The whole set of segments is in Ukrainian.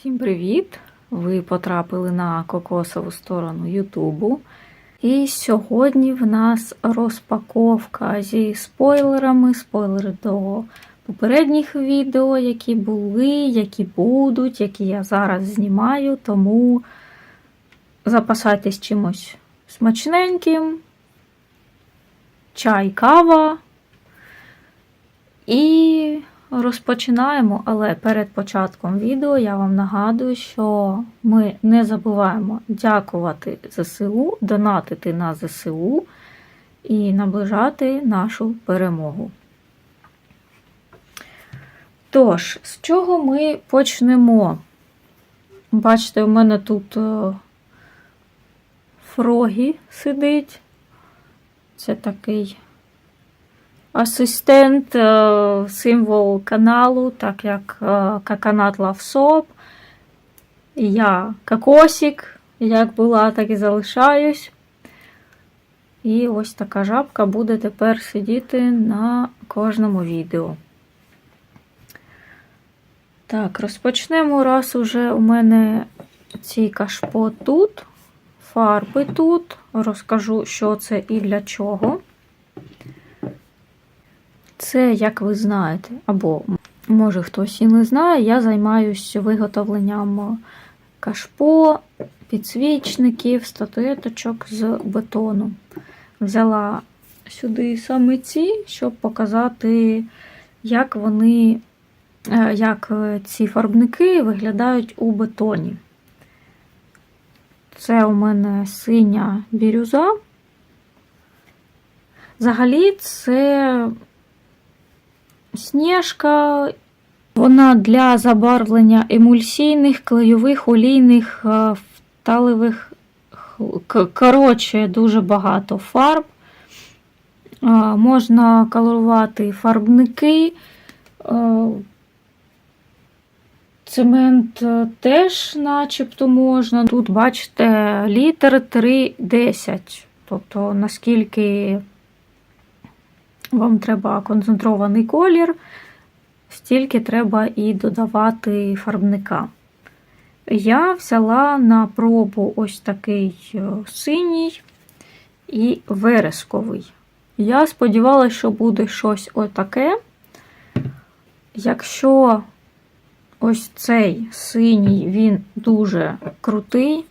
Всім привіт! Ви потрапили на кокосову сторону Ютубу. І сьогодні в нас розпаковка зі спойлерами, спойлери до попередніх відео, які були, які будуть, які я зараз знімаю. Тому запасайтесь чимось смачненьким, чай, кава. І розпочинаємо, але перед початком відео я вам нагадую, що ми не забуваємо дякувати ЗСУ, донатити на ЗСУ і наближати нашу перемогу. Тож, з чого ми почнемо? Бачите, у мене тут е, Фрогі сидить. Це такий асистент, е, символ каналу, так як е, Каканат Лавсоп. Я кокосик, як була, так і залишаюсь. І ось така жабка буде тепер сидіти на кожному відео. Так, розпочнемо, раз уже у мене ці кашпо тут, фарби тут. Розкажу, що це і для чого. Це, як ви знаєте, або, може хтось і не знає, я займаюся виготовленням кашпо, підсвічників, статуеточок з бетону. Взяла сюди саме ці, щоб показати, як вони, е, як ці фарбники виглядають у бетоні. Це у мене синя бірюза. Взагалі, це Сніжка, вона для забарвлення емульсійних, клейових, олійних, е, вталевих, коротше, дуже багато фарб. Е, можна колорувати фарбники. Е, цемент теж начебто можна. Тут, бачите, літер 3,10. Тобто, наскільки вам треба концентрований колір, стільки треба і додавати фарбника. Я взяла на пробу ось такий е, синій і вересковий. Я сподівалася, що буде щось отаке. Якщо ось цей синій, він дуже крутий,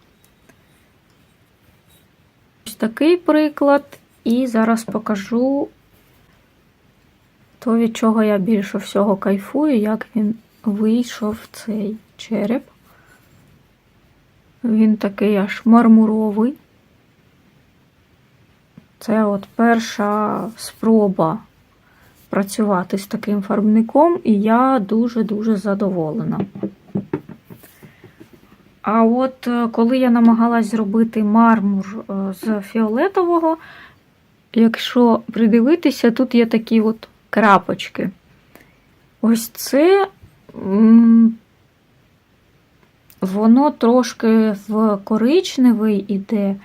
ось такий приклад, і зараз покажу то, від чого я більше всього кайфую, як він вийшов цей череп. Він такий аж мармуровий. Це от перша спроба працювати з таким фарбником, і я дуже-дуже задоволена. А от е, коли я намагалась зробити мармур е, з фіолетового, якщо придивитися, тут є такі от крапочки. Ось це воно трошки в коричневий іде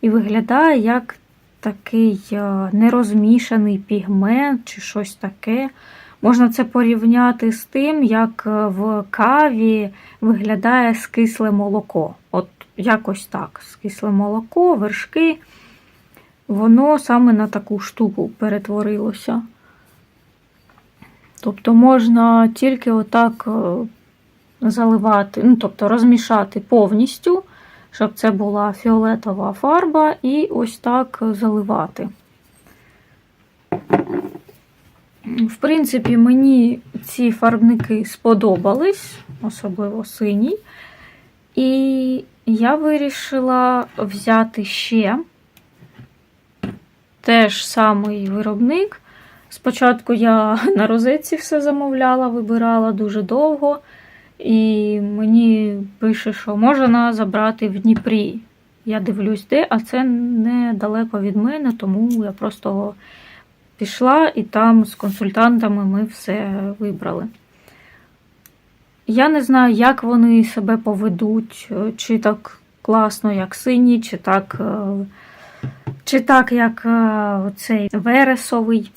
і виглядає як такий е, нерозмішаний пігмент чи щось таке. Можна це порівняти з тим, як е, в каві виглядає скисле молоко. От якось так. Скисле молоко, вершки, воно саме на таку штуку перетворилося. Тобто можна тільки отак е, заливати, ну, тобто розмішати повністю, щоб це була фіолетова фарба, і ось так заливати. В принципі, мені ці фарбники сподобались, особливо синій. І я вирішила взяти ще теж самий виробник. Спочатку я на розетці все замовляла, вибирала дуже довго, і мені пише, що можна забрати в Дніпрі. Я дивлюсь, де, а це недалеко від мене, тому я просто пішла і там з консультантами ми все вибрали. Я не знаю, як вони себе поведуть, чи так класно, як синій, чи так, е, чи так як е, цей вересовий.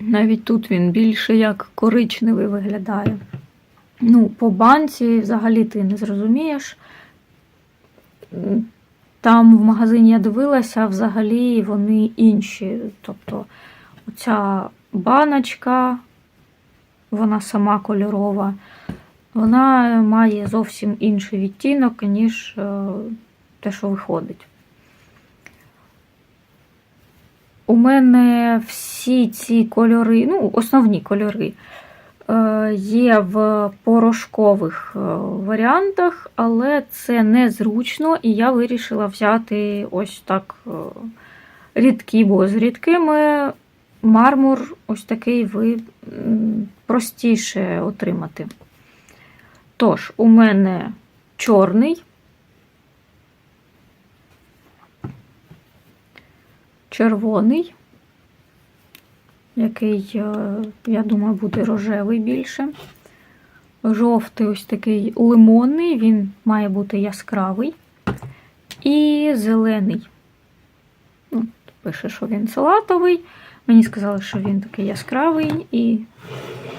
Навіть тут він більше як коричневий виглядає. Ну, по банці взагалі ти не зрозумієш. Там в магазині я дивилася, взагалі вони інші. Тобто оця баночка, вона сама кольорова, вона має зовсім інший відтінок, ніж е, те, що виходить. У мене всі ці кольори, ну, основні кольори, е, є в порошкових е, варіантах, але це незручно, і я вирішила взяти ось так е, рідкі, бо з рідкими мармур ось такий ви простіше отримати. Тож, у мене чорний, червоний, який, е, я думаю, буде рожевий більше. Жовтий ось такий лимонний, він має бути яскравий. І зелений. Ну, пише, що він салатовий. Мені сказали, що він такий яскравий, і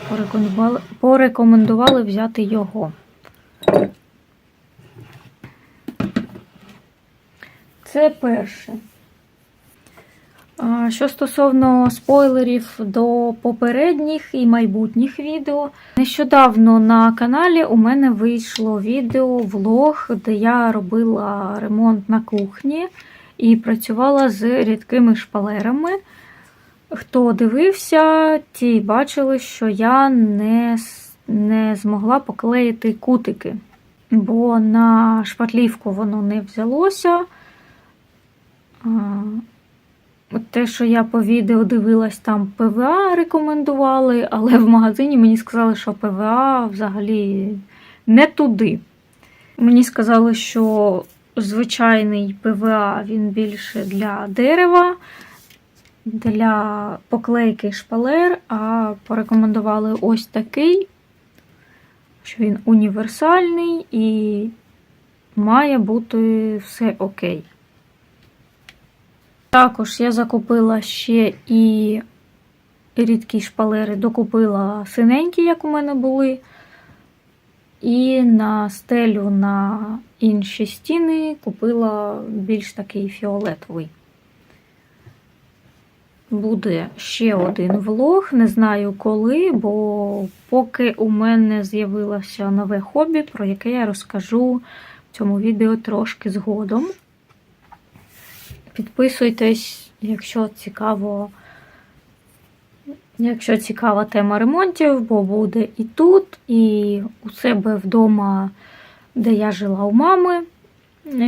порекомендували, порекомендували взяти його. Це перше. Що стосовно спойлерів до попередніх і майбутніх відео, нещодавно на каналі у мене вийшло відео влог, де я робила ремонт на кухні і працювала з рідкими шпалерами. Хто дивився, ті бачили, що я не, не змогла поклеїти кутики, бо на шпатлівку воно не взялося. Те, що я по відео дивилась, там ПВА рекомендували, але в магазині мені сказали, що ПВА взагалі не туди. Мені сказали, що звичайний ПВА він більше для дерева, для поклейки шпалер, а порекомендували ось такий, що він універсальний і має бути все окей. Також я закупила ще і рідкі шпалери, докупила синенькі, як у мене були. І на стелю на інші стіни купила більш такий фіолетовий. Буде ще один влог, не знаю коли, бо поки у мене з'явилося нове хобі, про яке я розкажу в цьому відео трошки згодом. Підписуйтесь, якщо цікаво, якщо цікава тема ремонтів, бо буде і тут, і у себе вдома, де я жила у мами.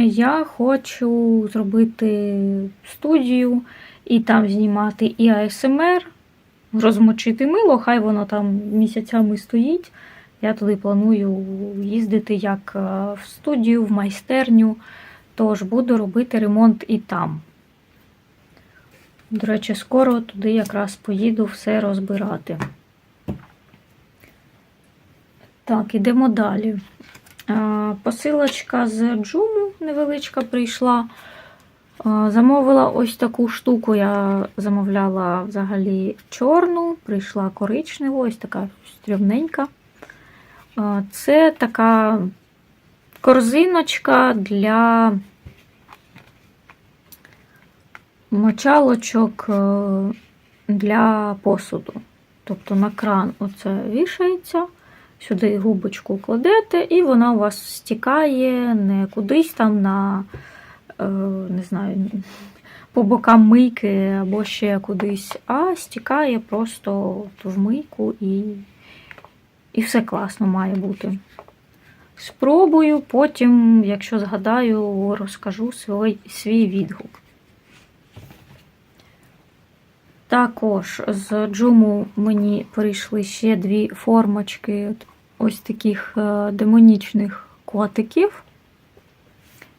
Я хочу зробити студію і там знімати і АСМР, розмочити мило, хай воно там місяцями стоїть. Я туди планую їздити як е, в студію, в майстерню. Тож буду робити ремонт і там. До речі, скоро туди якраз поїду все розбирати. Так, ідемо далі. Посилочка з Джуму невеличка прийшла. Замовила ось таку штуку. Я замовляла взагалі чорну, прийшла коричневу, ось така стрімненька. Це така корзиночка для мочалочок е, для посуду. Тобто на кран оце вішається, сюди губочку кладете, і вона у вас стікає не кудись там на, е, не знаю, по бокам мийки або ще кудись, а стікає просто в мийку і, і все класно має бути. Спробую, потім, якщо згадаю, розкажу свій, свій відгук. Також з джуму мені прийшли ще дві формочки ось таких е, демонічних котиків.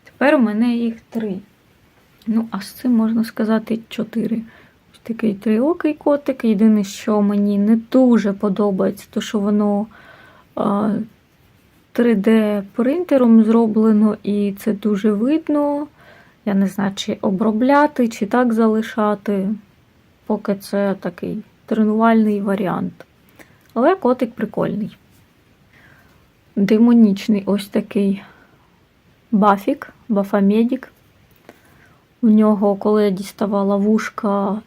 Тепер у мене їх три. Ну, а з цим можна сказати чотири. Ось такий триокий котик. Єдине, що мені не дуже подобається, то що воно. е, 3D принтером зроблено, і це дуже видно. Я не знаю, чи обробляти, чи так залишати. Поки це такий тренувальний варіант. Але котик прикольний. демонічний ось такий бафік, бафамедік. У нього, коли я діставала вушка,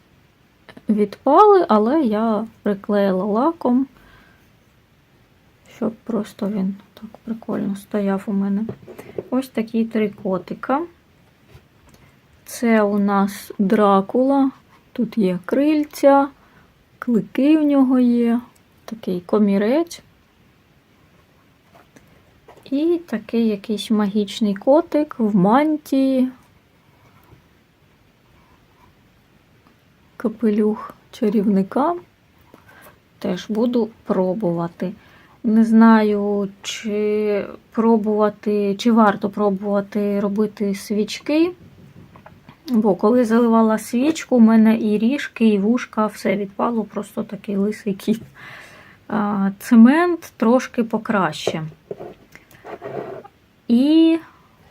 відпали, але я приклеїла лаком, щоб просто він так прикольно стояв у мене. Ось такі три котика. Це у нас Дракула. Тут є крильця, клики в нього є, такий комірець. І такий якийсь магічний котик в мантії. Капелюх чарівника. Теж буду пробувати. Не знаю, чи пробувати, чи варто пробувати робити свічки. Бо коли заливала свічку, у мене і ріжки, і вушка, все відпало, просто такий лисий кіт. Цемент трошки покраще. І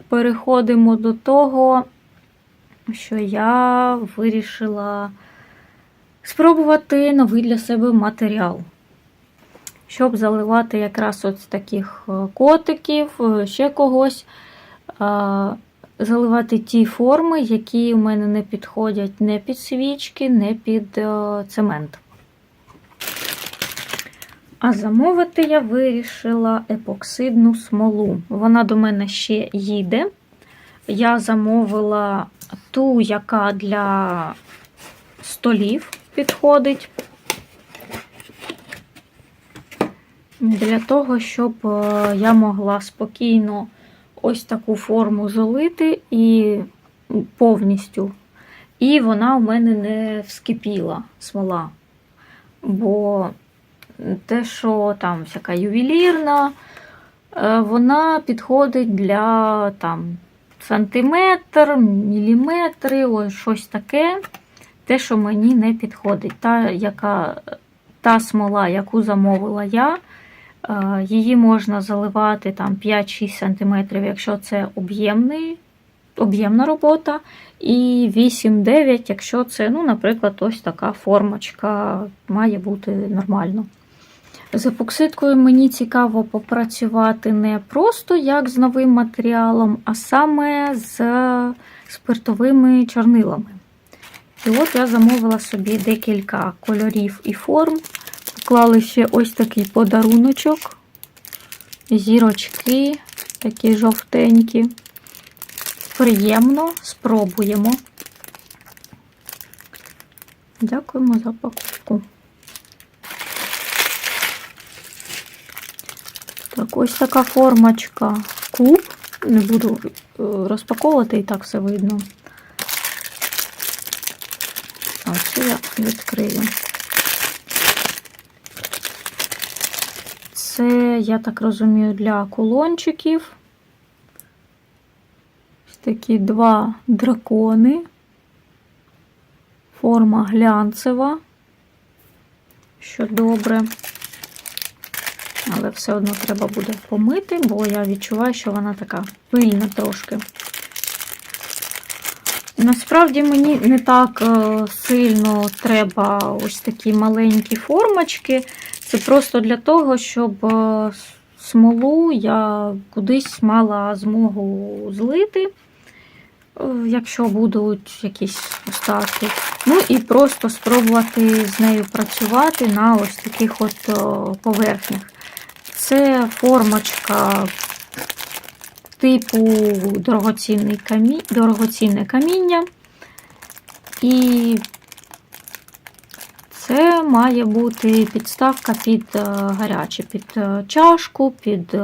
переходимо до того, що я вирішила спробувати новий для себе матеріал. Щоб заливати якраз ось таких е, котиків, е, ще когось, заливати ті форми, які у мене не підходять не під свічки, не під е, цемент. А замовити я вирішила епоксидну смолу. Вона до мене ще їде. Я замовила ту, яка для столів підходить. Для того, щоб е, я могла спокійно ось таку форму залити і повністю. І вона у мене не вскипіла смола. Бо те, що там всяка ювелірна, е, вона підходить для там сантиметр, міліметри, ось щось таке. Те, що мені не підходить. Та, яка, та смола, яку замовила я, її можна заливати там 5-6 см, якщо це об'ємний, об'ємна робота. І 8-9, якщо це, ну, наприклад, ось така формочка, має бути нормально. З епоксидкою мені цікаво попрацювати не просто як з новим матеріалом, а саме з спиртовими чорнилами. І от я замовила собі декілька кольорів і форм. Поклали ще ось такий подаруночок, зірочки, такі жовтенькі. Приємно, спробуємо. Дякуємо за покупку. Так, ось така формочка куб. Не буду е, розпаковувати, і так все видно. Ось я відкрию. Це, я так розумію, для кулончиків. Ось такі два дракони. Форма глянцева, що добре. Але все одно треба буде помити, бо я відчуваю, що вона така пильна трошки. Насправді мені не так е, сильно треба ось такі маленькі формочки. Це просто для того, щоб е, смолу я кудись мала змогу злити, е, якщо будуть якісь остатки. Ну і просто спробувати з нею працювати на ось таких от поверхнях. Це формочка типу дорогоцінне каміння. І це має бути підставка під е, гаряче, під е, чашку, під е,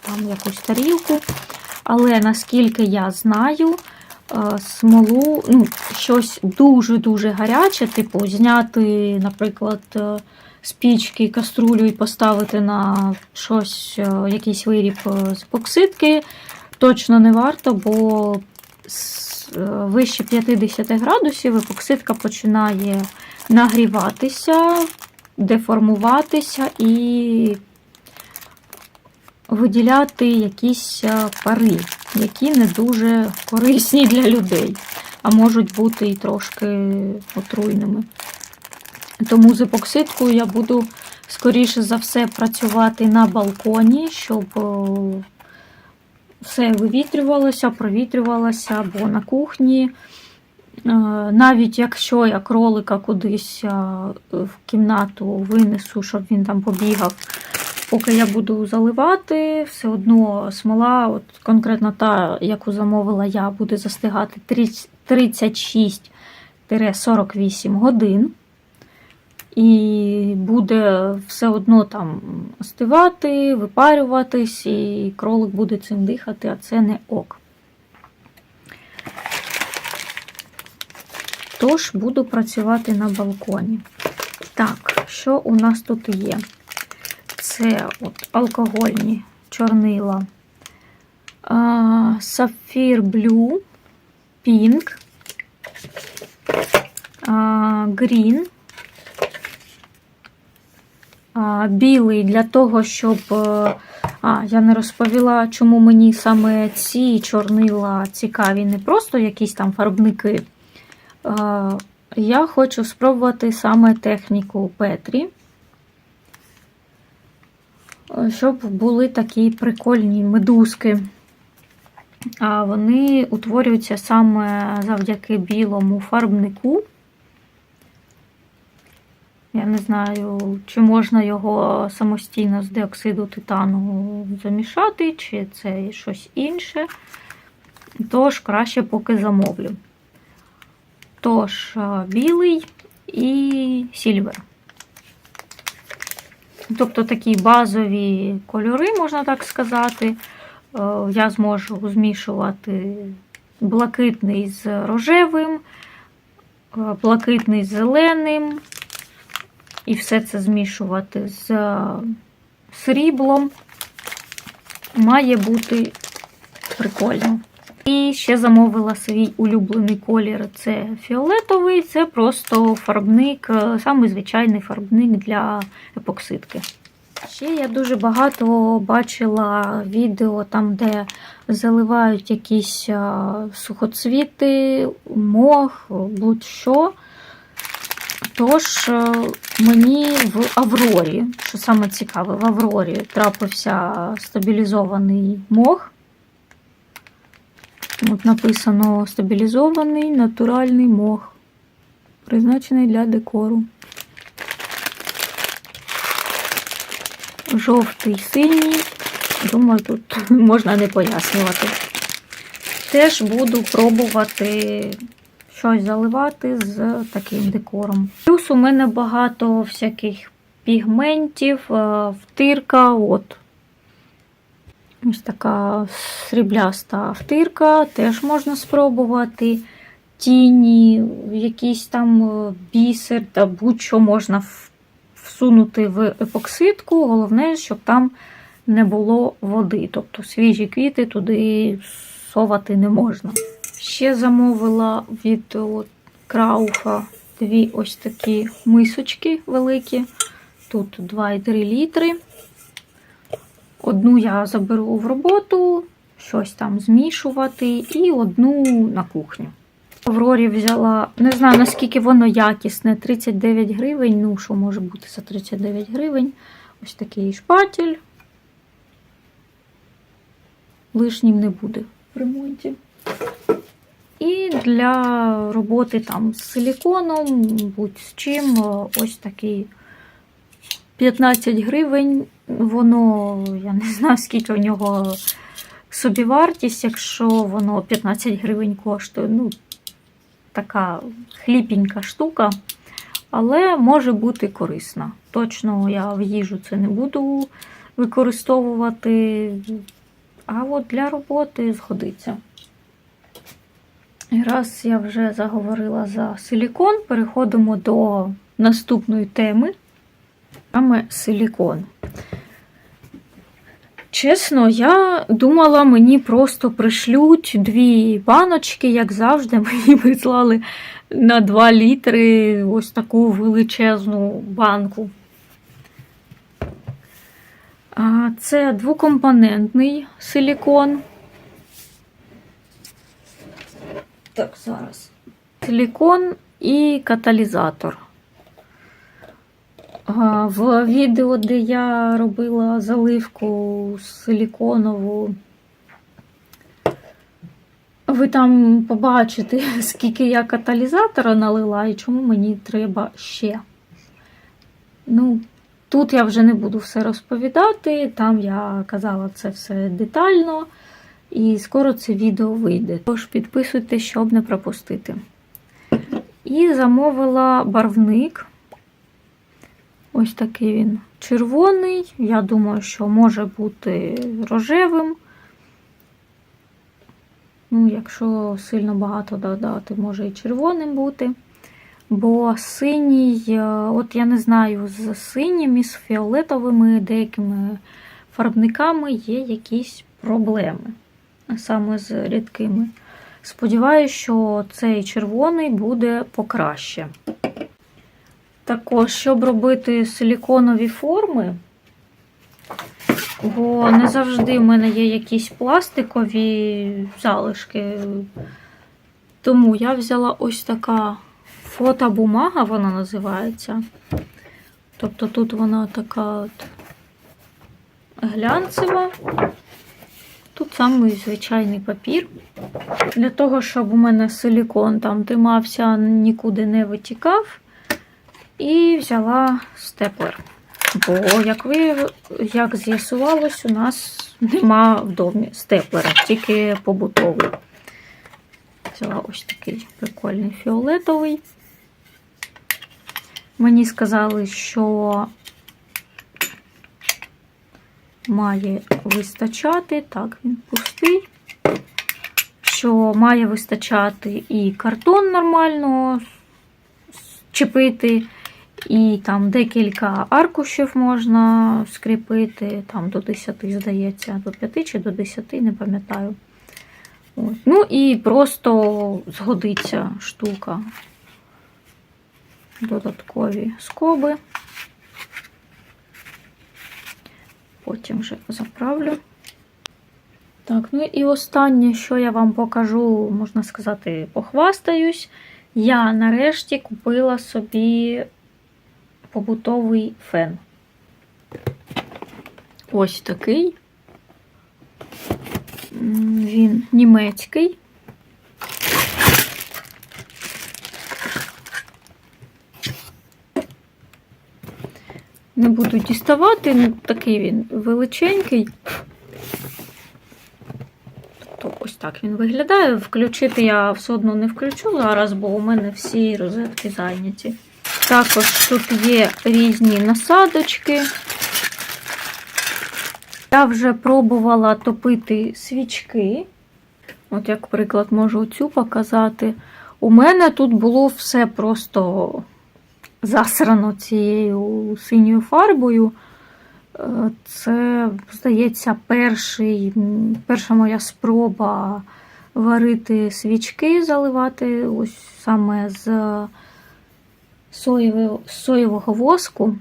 там, якусь тарілку. Але наскільки я знаю, смолу, ну, щось дуже-дуже гаряче, типу, зняти, наприклад, спічки, каструлю і поставити на щось, якийсь виріб з епоксидки, точно не варто, бо вище 50 градусів епоксидка починає нагріватися, деформуватися і виділяти якісь пари, які не дуже корисні для людей, а можуть бути і трошки отруйними. Тому з епоксидкою я буду скоріше за все, працювати на балконі, щоб е, все вивітрювалося, провітрювалося або на кухні. Е, Навіть якщо я кролика кудись е, в кімнату винесу, щоб він там побігав, поки я буду заливати, все одно смола, от конкретно та, яку замовила я, буде застигати 36-48 годин. І буде все одно там остивати, випарюватись, і кролик буде цим дихати, а це не ок. Тож буду працювати на балконі. Так, що у нас тут є? Це от алкогольні чорнила. Сафір Блю, Пінк, Грін. Білий для того, щоб. е, А, я не розповіла, чому мені саме ці чорнила цікаві, не просто якісь там фарбники. Я хочу спробувати саме техніку Петрі, щоб були такі прикольні медузки. А вони утворюються саме завдяки білому фарбнику. Я не знаю, чи можна його самостійно з диоксиду титану замішати, чи це щось інше. Тож краще поки замовлю. Тож, е, білий і сільвер. Тобто такі базові кольори, можна так сказати. Е, Я зможу змішувати блакитний з рожевим, е, блакитний з зеленим, і все це змішувати з сріблом. Має бути прикольно. І ще замовила свій улюблений колір. Це фіолетовий, це просто фарбник, е, самий звичайний фарбник для епоксидки. Ще я дуже багато бачила відео там, де заливають якісь е, сухоцвіти, мох, будь-що. Тож е, мені в Аврорі, що саме цікаве, в Аврорі трапився стабілізований мох. От написано стабілізований натуральний мох, призначений для декору. Жовтий, синій. Думаю, тут можна не пояснювати. Теж буду пробувати щось заливати з таким декором. Плюс у мене багато всяких пігментів, е, втирка. От. Ось така срібляста втирка, теж можна спробувати. Тіні, якийсь там е, бісер та будь-що можна всунути в епоксидку. Головне, щоб там не було води. Тобто свіжі квіти туди совати не можна. Ще замовила від Крауфа дві ось такі мисочки великі. Тут 2,3 літри. Одну я заберу в роботу, щось там змішувати, і одну на кухню. Аврорі взяла, не знаю наскільки воно якісне, 39 гривень. Ну, що може бути за 39 гривень. Ось такий шпатель. Лишнім не буде в ремонті. І для роботи там з силіконом, будь з чим, ось такий 15 гривень. Воно, я не знаю, скільки у нього собівартість, якщо воно 15 гривень коштує. Ну, така хліпенька штука, але може бути корисна. Точно я в їжу це не буду використовувати, а от для роботи згодиться. І Раз я вже заговорила за силікон, переходимо до наступної теми. Саме силікон. Чесно, я думала, мені просто пришлють дві баночки, як завжди, мені прислали на 2 літри ось таку величезну банку. Це двокомпонентний силікон. Так, зараз. Силікон і каталізатор. В відео, де я робила заливку силіконову, ви там побачите, скільки я каталізатора налила і чому мені треба ще. Ну, тут я вже не буду все розповідати, там я казала це все детально, і скоро це відео вийде. Тож підписуйтесь, щоб не пропустити. І замовила барвник. Ось такий він червоний. Я думаю, що може бути рожевим. Ну, якщо сильно багато додати, може і червоним бути. Бо синій, е, от я не знаю, з синім і з фіолетовими деякими фарбниками є якісь проблеми, саме з рідкими. Сподіваюся, що цей червоний буде покраще. Також, щоб робити силіконові форми, бо не завжди в мене є якісь пластикові залишки. Тому я взяла ось така фотобумага, вона називається. Тобто тут вона така от глянцева. Тут самий звичайний папір. Для того, щоб у мене силікон там тримався, нікуди не витікав. І взяла степлер. Бо, як ви, як з'ясувалось, у нас нема в домі степлера, тільки побутовий. Взяла ось такий прикольний фіолетовий. Мені сказали, що має вистачати, так, він пустий, що має вистачати і картон нормально чіпити, і там декілька аркушів можна скріпити, там до 10, здається, до 5 чи до 10, не пам'ятаю. Ну і просто згодиться штука. Додаткові скоби. Потім вже заправлю. Так, ну і останнє, що я вам покажу, можна сказати, похвастаюсь. Я нарешті купила собі побутовий фен. Ось такий. Він німецький. Не буду діставати, ну такий він величенький. Тобто ось так він виглядає. Включити я все одно не включу зараз, бо у мене всі розетки зайняті. Також тут є різні насадочки. Я вже пробувала топити свічки. От, як приклад, можу цю показати. У мене тут було все просто засрано цією синьою фарбою. Е, Це, здається, перший, перша моя спроба варити свічки, заливати ось саме з соєвого, воску.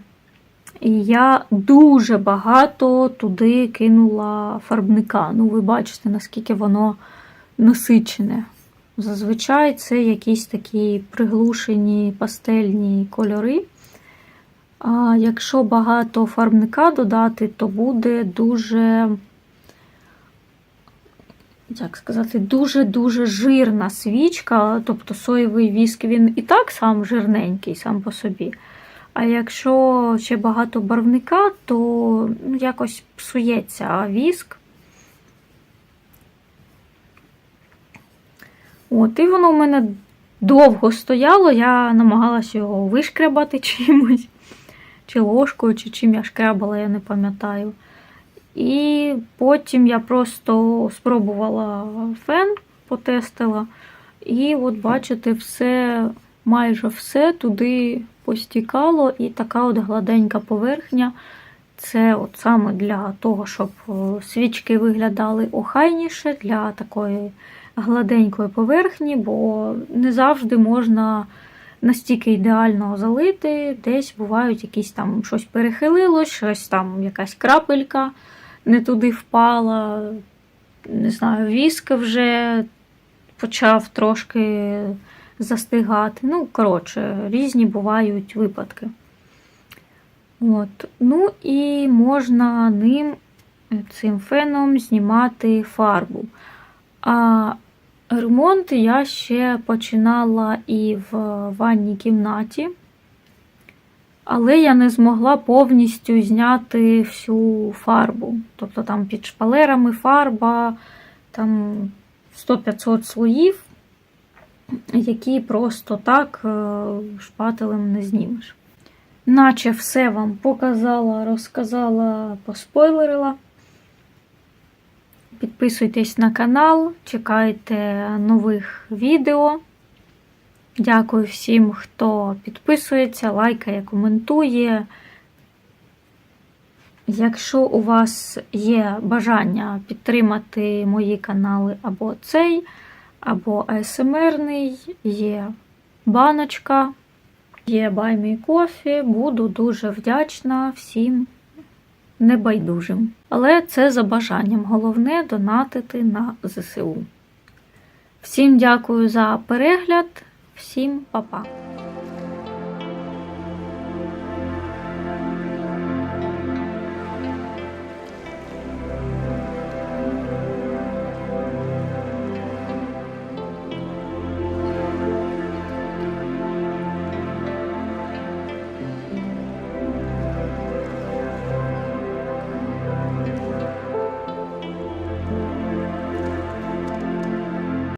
І я дуже багато туди кинула фарбника. Ну, ви бачите, наскільки воно насичене. Зазвичай це якісь такі приглушені пастельні кольори. А якщо багато фарбника додати, то буде дуже, як сказати, дуже-дуже жирна свічка. Тобто соєвий віск він і так сам жирненький сам по собі. А якщо ще багато барвника, то ну, якось псується віск. От, І воно в мене довго стояло, я намагалася його вишкрябати чимось, чи ложкою, чи чим я шкрябала, я не пам'ятаю. І потім я просто спробувала фен, потестила. І от, бачите, все, майже все туди постікало, і така от гладенька поверхня. Це от саме для того, щоб свічки виглядали охайніше, для такої гладенької поверхні, бо не завжди можна настільки ідеально залити. Десь бувають якісь там щось перехилилось, щось там, якась крапелька не туди впала. Не знаю, віск вже почав трошки застигати. Ну, коротше, різні бувають випадки. От. Ну і можна ним, цим феном, знімати фарбу. А ремонт я ще починала і в ванній кімнаті, але я не змогла повністю зняти всю фарбу. Тобто там під шпалерами фарба, там 100-500 слоїв, які просто так е, шпателем не знімеш. Наче все вам показала, розказала, поспойлерила. Підписуйтесь на канал, чекайте нових відео. Дякую всім, хто підписується, лайкає, коментує. Якщо у вас є бажання підтримати мої канали або цей, або АСМРний, є баночка, є Баймій кофі, буду дуже вдячна всім небайдужим. Але це за бажанням. Головне донатити на ЗСУ. Всім дякую за перегляд, всім па-па!